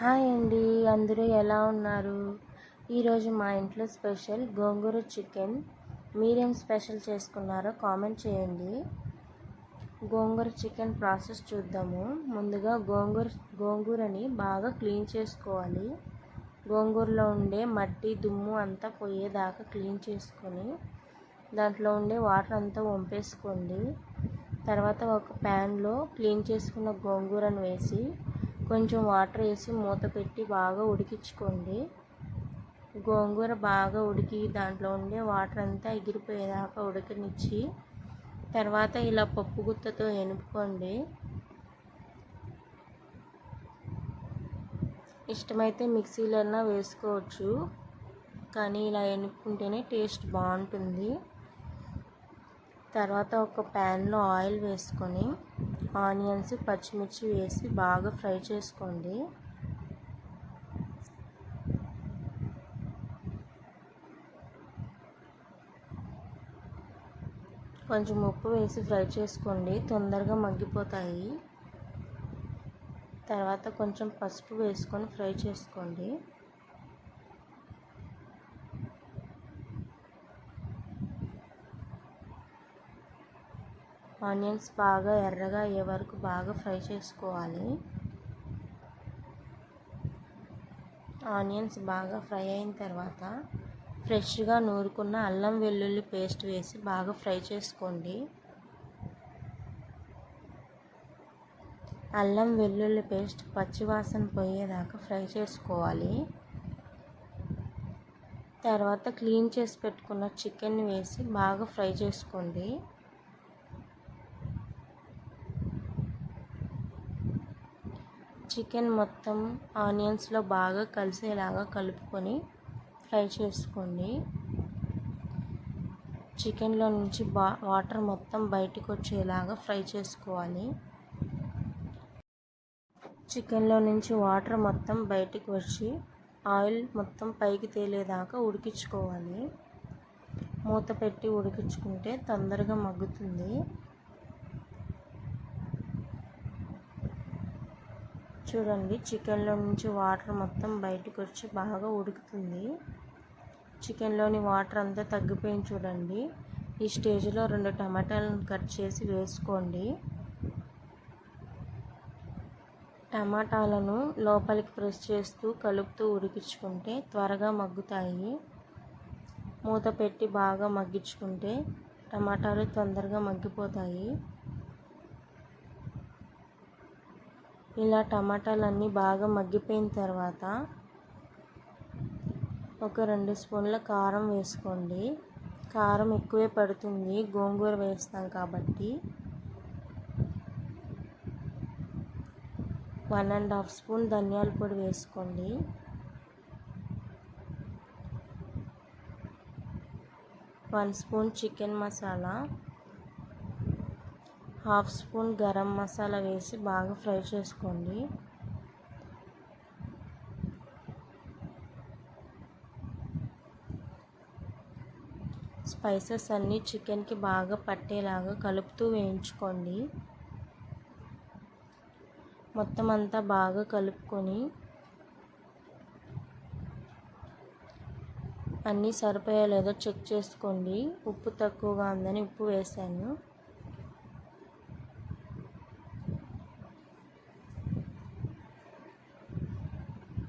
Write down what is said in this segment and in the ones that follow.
Hi అండి అందరూ ఎలా ఉన్నారు? ఈరోజు మా ఇంట్లో స్పెషల్ గోంగూర చికెన్ మీరేం స్పెషల్ చేసుకున్నారో కామెంట్ చేయండి. గోంగూర చికెన్ ప్రాసెస్ చూద్దాము. ముందుగా గోంగూర గోంగూరని బాగా క్లీన్ చేసుకోవాలి. గోంగూరలో ఉండే మట్టి దుమ్ము అంతా పోయేదాకా క్లీన్ చేసుకొని దాంట్లో ఉండే వాటర్ అంతా వంపేసుకోండి. తర్వాత ఒక ప్యాన్లో క్లీన్ చేసుకున్న గోంగూరను వేసి కొంచెం వాటర్ వేసి మూత పెట్టి బాగా ఉడికించుకోండి. గోంగూర బాగా ఉడికి దాంట్లో ఉండే వాటర్ అంతా ఎగిరిపోయేదాకా ఉడకనిచ్చి తర్వాత ఇలా పప్పు గుత్తతో ఎనుపుకోండి. ఇష్టమైతే మిక్సీలన్నా వేసుకోవచ్చు కానీ ఇలా ఎనుక్కుంటేనే టేస్ట్ బాగుంటుంది. తర్వాత ఒక ప్యాన్లో ఆయిల్ వేసుకొని ఆనియన్స్ పచ్చిమిర్చి వేసి బాగా ఫ్రై చేసుకోండి. కొంచెం ఉప్పు వేసి ఫ్రై చేసుకోండి. తొందరగా మగ్గిపోతాయి. తర్వాత కొంచెం పసుపు వేసుకొని ఫ్రై చేసుకోండి. ఆనియన్స్ బాగా ఎర్రగా అయ్యే వరకు బాగా ఫ్రై చేసుకోవాలి. ఆనియన్స్ బాగా ఫ్రై అయిన తర్వాత ఫ్రెష్గా నూరుకున్న అల్లం వెల్లుల్లి పేస్ట్ వేసి బాగా ఫ్రై చేసుకోండి. అల్లం వెల్లుల్లి పేస్ట్ పచ్చివాసన పోయేదాకా ఫ్రై చేసుకోవాలి. తర్వాత క్లీన్ చేసి పెట్టుకున్న చికెన్ వేసి బాగా ఫ్రై చేసుకోండి. చికెన్ మొత్తం ఆనియన్స్లో బాగా కలిసేలాగా కలుపుకొని ఫ్రై చేసుకోండి. చికెన్లో నుంచి బా వాటర్ మొత్తం బయటకు వచ్చేలాగా ఫ్రై చేసుకోవాలి. చికెన్లో నుంచి వాటర్ మొత్తం బయటికి వచ్చి ఆయిల్ మొత్తం పైకి తేలేదాకా ఉడికించుకోవాలి. మూత పెట్టి ఉడికించుకుంటే తొందరగా మగ్గుతుంది. చూడండి చికెన్లో నుంచి వాటర్ మొత్తం బయటకు వచ్చి బాగా ఉడుకుతుంది. చికెన్లోని వాటర్ అంతా తగ్గిపోయింది చూడండి. ఈ స్టేజ్లో రెండు టమాటాలను కట్ చేసి వేసుకోండి. టమాటాలను లోపలికి ప్రెస్ చేస్తూ కలుపుతూ ఉడికించుకుంటే త్వరగా మగ్గుతాయి. మూత పెట్టి బాగా మగ్గించుకుంటే టమాటాలు తొందరగా మగ్గిపోతాయి. ఇలా టమాటాలన్నీ బాగా మగ్గిపోయిన తర్వాత ఒక రెండు స్పూన్ల కారం వేసుకోండి. కారం ఎక్కువే పడుతుంది. గోంగూర వేస్తాం కాబట్టి వన్ అండ్ హాఫ్ స్పూన్ ధనియాల పొడి వేసుకోండి. One spoon chicken masala half spoon garam masala వేసి బాగా ఫ్రై చేసుకోండి. స్పైసెస్ అన్నీ చికెన్కి బాగా పట్టేలాగా కలుపుతూ వేయించుకోండి. మొత్తం అంతా బాగా కలుపుకొని అన్నీ సరిపోయా చెక్ చేసుకోండి. ఉప్పు తక్కువగా ఉందని ఉప్పు వేసాను.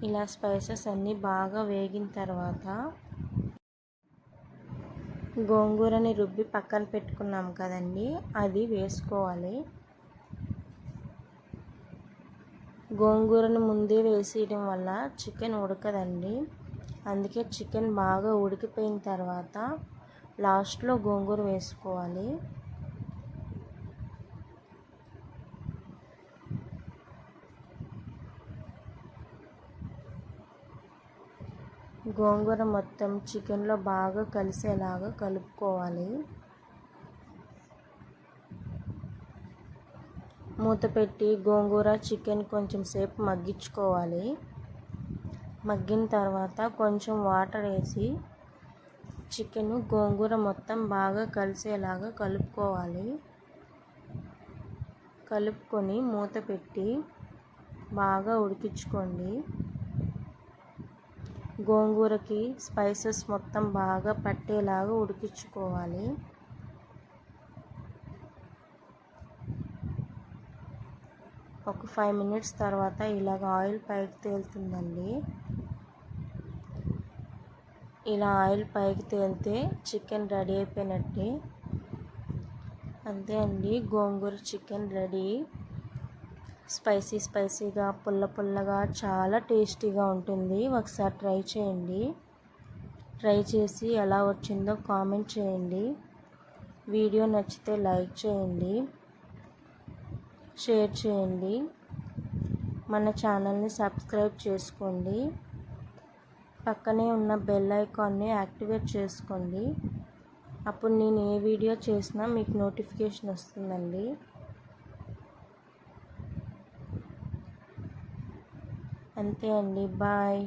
ఇలా స్పైసెస్ అన్నీ బాగా వేగిన తర్వాత గోంగూరని రుబ్బి పక్కన పెట్టుకున్నాం కదండి అది వేసుకోవాలి. గోంగూరను ముందే వేసేయడం వల్ల చికెన్ ఉడకదండి. అందుకే చికెన్ బాగా ఉడికిపోయిన తర్వాత లాస్ట్లో గోంగూర వేసుకోవాలి. గోంగూర మొత్తం చికెన్లో బాగా కలిసేలాగా కలుపుకోవాలి. మూత పెట్టి గోంగూర చికెన్ కొంచెం సేపు మగ్గించుకోవాలి. మగ్గిన తర్వాత కొంచెం వాటర్ వేసి చికెన్ గోంగూర మొత్తం బాగా కలిసేలాగా కలుపుకోవాలి. కలుపుకొని మూత పెట్టి బాగా ఉడికించుకోండి. గోంగూరకి స్పైసెస్ మొత్తం బాగా పట్టేలాగా ఉడికించుకోవాలి. ఒక ఫైవ్ మినిట్స్ తర్వాత ఇలాగ ఆయిల్ పైకి తేలుతుందండి. ఇలా ఆయిల్ పైకి తేలితే చికెన్ రెడీ అయిపోయినట్టే. అంతే అండి గోంగూర చికెన్ రెడీ. స్పైసీ స్పైసీగా పుల్ల పుల్లగా చాలా టేస్టీగా ఉంటుంది. ఒకసారి ట్రై చేయండి. ట్రై చేసి ఎలా వచ్చిందో కామెంట్ చేయండి. వీడియో నచ్చితే లైక్ చేయండి. షేర్ చేయండి. మన ఛానల్ని సబ్స్క్రైబ్ చేసుకోండి. పక్కనే ఉన్న బెల్ ఐకాన్ని యాక్టివేట్ చేసుకోండి. అప్పుడు నేను ఏ వీడియో చేసినా మీకు నోటిఫికేషన్ వస్తుందండి. అంతే అండి. బాయ్.